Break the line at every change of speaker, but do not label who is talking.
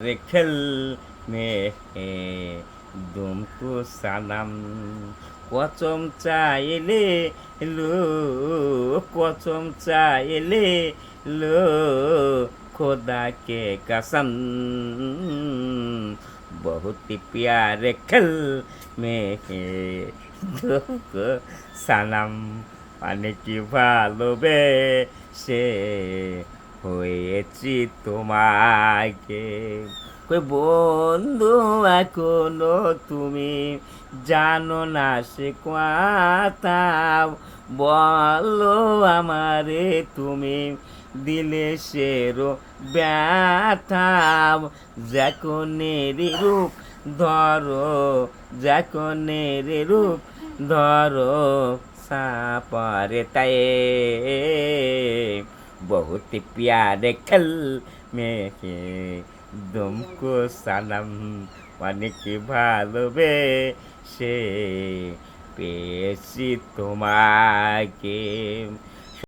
रेखल में है দুমকু সালাম কচম চাইলে লো কচম চাইলে লো খোদা के कसम बहुत प्यार खल में है দুমকু সালাম অনেক ভালোবেসে হয়েছি তোমাকে। কই বন্ধু এখনও তুমি জানো না সে কথা। বলো আমারে তুমি দিলে সেরো ব্যথা। যখনের রূপ ধরো যখনের রূপ ধরো, সাপারে তাই बहुत प्यार कल में है तुमको সালাম অনেক ভালোবেসে পেয়েছি তোমাকে